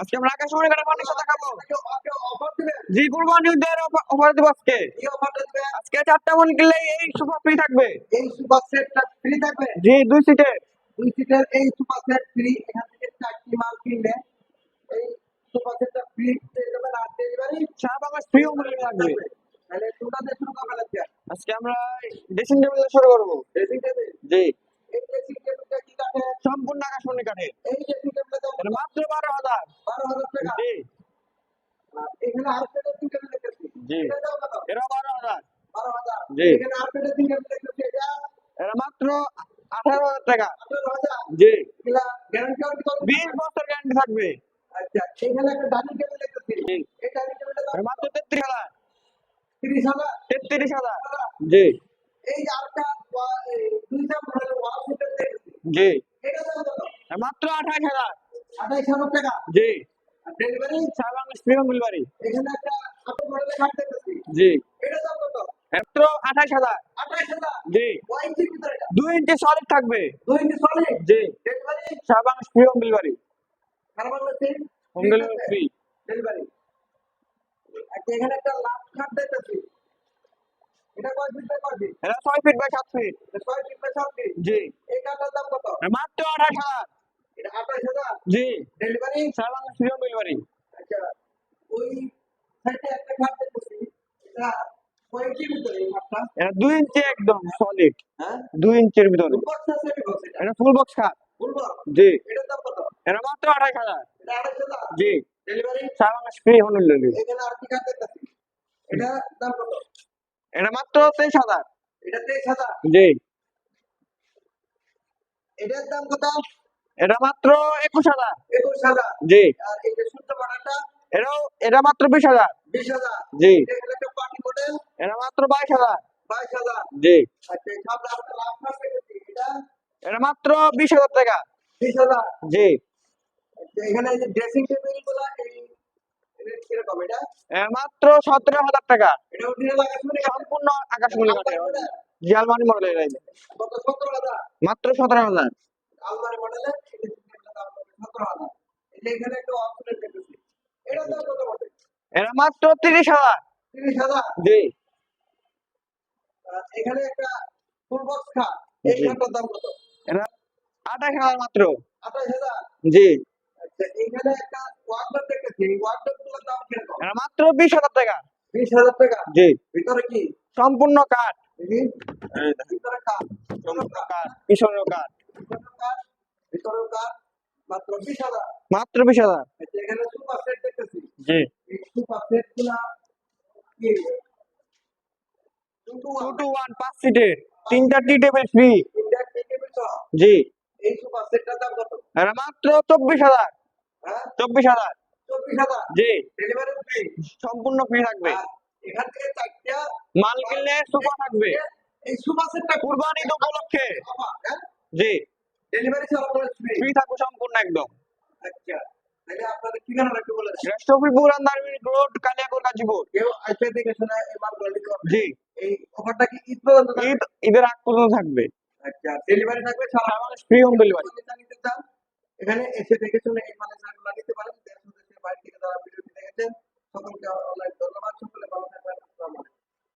আজকে আমরা আকাশমণি কাটা পানির সাথে খাব। জি কুরবানি অফার দেবো আজকে। আজকে চারটা মন কিনলে এই সোফা ফ্রি থাকবে। এই সুপার সেটটা ফ্রি থাকবে? জি দুই সিটের দুই সিটের এই সুপার সেট ফ্রি এখান থেকে চারটি মাল কিনলে এই সুপার সেটটা ফ্রি পেয়ে যাবেন আর ডেলিভারি সারা বাংলা ফ্রি হোম লাগবে তাহলে শুরু আজকে। আমরা ড্রেসিং টেবিল শুরু করব। ড্রেসিং টেবিল জি। সম্পূর্ণ আকাশমণি কাঠে এই ড্রেসিং টেবিলের দাম মাত্র বারো হাজার। জি। জি। এটা বারো হাজার। জি। এটা মাত্র আঠারো হাজার টাকা। জি। বিশ বছর গ্যারান্টি থাকবে। আচ্ছা এখানে একটা ডাইনিং টেবিল দেখতেছি এই ডাইনিং টেবিলটা মাত্র তেত্রিশ হাজার। তিরিশ হাজার? তেত্রিশ হাজার। জি। এই দুইটা ওয়াল সিটের দেখতেছি জি। মাত্র আঠাশ হাজার। আঠাইশ হাজার টাকা। জি। ডেলিভারি? এখানে একটা আপন দেখতেছি। জি। এটা দাম কত? মাত্র আঠাশ ভিতরে ইঞ্চি সলিড থাকবে। ইঞ্চি সলিড জি। Delivery? Delivery home delivery free. Delivery. এখানে একটা লাভ কাঠ দেখতেছি। এটা কয় ফিট বাই কয় ফিট এটা ছয় ফিট বাই সাত ফিট এটা ফিট বাই সাত ফিট জি। এই কাঠটার দাম কত? মাত্র আঠাশ হাজার। এটা আঠাইশ হাজার? জি। ডেলিভারি সারা ফ্রি হোম ডেলিভারি আচ্ছা ওই সাইডে একটা কাঠ দেখতেছি। এটা কয় ইঞ্চির ভিতরে এই এটা দুই ইঞ্চি একদম সলিড হ্যাঁ? দুই ইঞ্চির ভিতরে। বক্স আছে বক্স এটা? এটা ফুল বক্স খাট ফুল বক্স জি। এটার দাম কত? এটা মাত্র আঠাশ হাজার। এটা আড়াইশ হাজার? জি। ডেলিভারি সারা ফ্রি হোম ডেলিভারি এখানে আর কি কাঠ দেখতেছি? এটা দাম কত? এটা মাত্র তেইশ হাজার। এটা তেইশ হাজার? জি। এটার দাম কত? এটা মাত্র একুশ হাজার। একুশ হাজার। জি। আর বানাটা এটাও এটা মাত্র বিশ হাজার। বিশ হাজার। জি। এটা মাত্র বাইশ হাজার। বাইশ হাজার। জি। আচ্ছা এটা এটা? মাত্র বিশ হাজার টাকা। বিশ হাজার। জি। আচ্ছা, এখানে ড্রেসিং টেবিলগুলা মাত্র সতেরো হাজার টাকা। সম্পূর্ণ আকাশমণি কাঠে জি আলমারি মডেলের মাত্র সতেরো হাজার। কত মাত্র তিরিশ হাজার। তিরিশ হাজার জি। এখানে একটা দাম কত আঠাশ হাজার মাত্র। আঠাশ হাজার জি। এখানে একটা ওয়ার্ডরোব দেখতেছি ওয়ার্ডরোবগুলোর দাম কীরকম? মাত্র বিশ হাজার টাকা। বিশ হাজার টাকা? জি। ভিতরে কি? সম্পূর্ণ কাঠ। ভিতরে কাঠ? কাঠ। পিছনেও কাঠ। ভিতরে কাঠ মাত্র বিশ হাজার। মাত্র বিশ হাজার। এখানে সুপার সেট দেখতেছি। জি। সুপার সেটগুলা কি? Two two two two one পাঁচ সিটের তিনটা tea table free. India table জি। এই সুপার সেটটার দাম কত? মাত্র চব্বিশ হাজার। চব্বিশ হাজার। জি। সম্পূর্ণ ফ্রি থাকবে। এখান থেকে চারটা মাল কিনলে সুপার থাকবে। এই সুপার সেটটা কুরবানি ঈদ উপলক্ষে। হ্যাঁ? জি। ডেলিভারি ফ্রি থাকবে সম্পূর্ণ একদম। আচ্ছা। রোড গাজীপুর শোনা এই মালগুলো জি। এই অফারটা কি ঈদ পর্যন্ত ঈদ ঈদের আগ পর্যন্ত থাকবে। আচ্ছা ডেলিভারি থাকবে সারা ফ্রি হোম ডেলিভারি এখানে এসে দেখে শুনে এই